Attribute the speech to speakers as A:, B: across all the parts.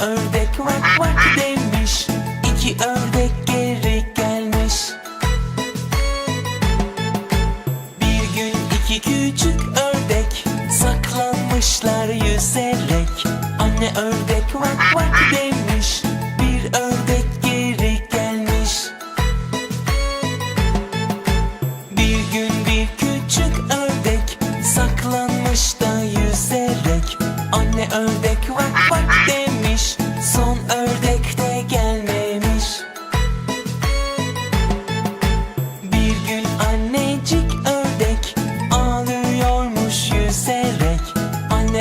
A: ördek vak vak demiş. İki ördek geri gelmiş. Bir gün iki küçük ördek saklanmışlar yüzerek Anne ördek vak vak demiş. Bir ördek geri gelmiş. Bir gün bir küçük ördek saklanmış da yüzerek Anne ördek vak vak demiş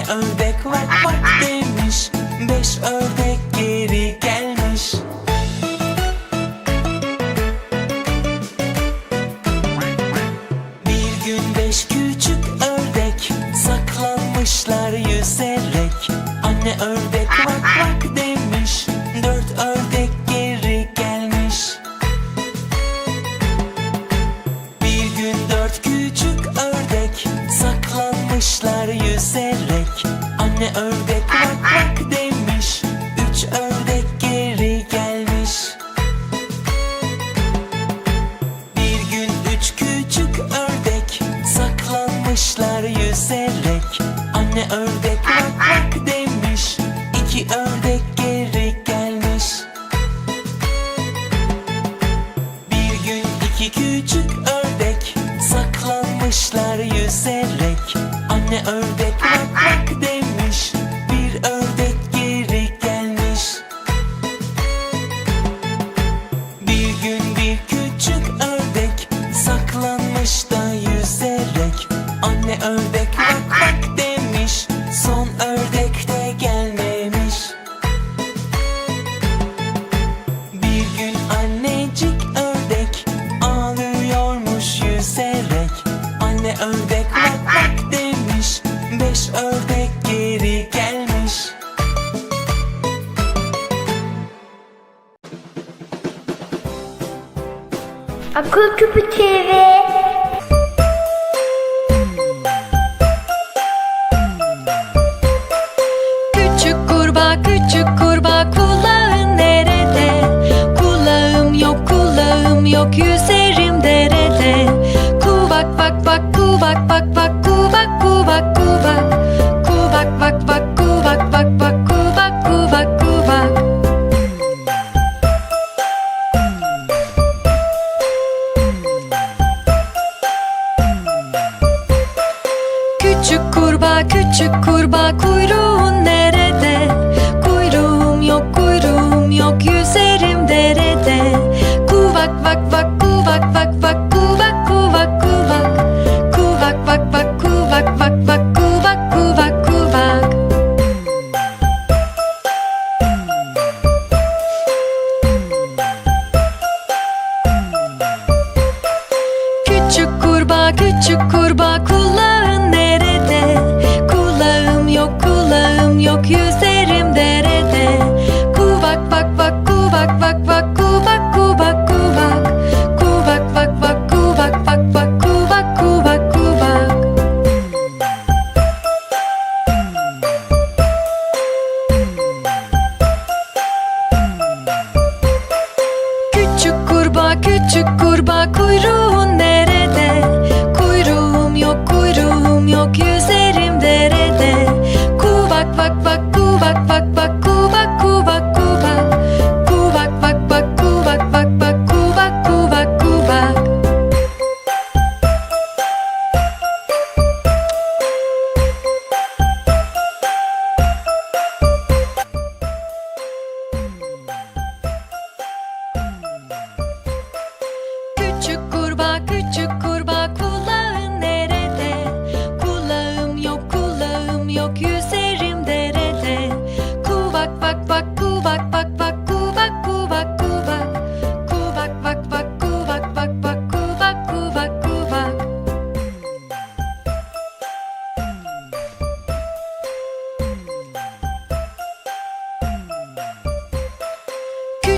A: ördek vak vak demiş. Beş ördek geri gelmiş. Bir gün beş küçük ördek saklanmışlar yüzerek. Anne ördek vak vak demiş Anne ördek vak vak demiş. Üç ördek geri gelmiş. Bir gün üç küçük ördek saklanmışlar yüzerek. Anne ördek vak vak demiş. İki ördek geri gelmiş. Bir gün iki küçük ördek saklanmışlar yüzerek. Anne ördek yüzerek Anne ördek vak vak demiş beş ördek geri gelmiş
B: Akıl Küpü TV.
C: Bak bak Küçük kurbağa kulağın nerede? Kulağım yok kulağım yok yüzerim derede Kuvak vak vak kuvak vak vak kuvak kuvak kuvak Kuvak vak vak kuvak vak vak kuvak kuvak kuvak Küçük kurbağa küçük kurbağa kuyruğun nerede?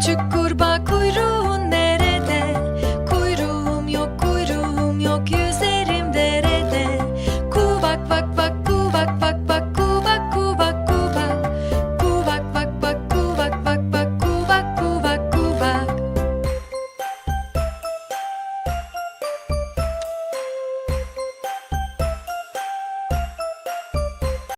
C: 축구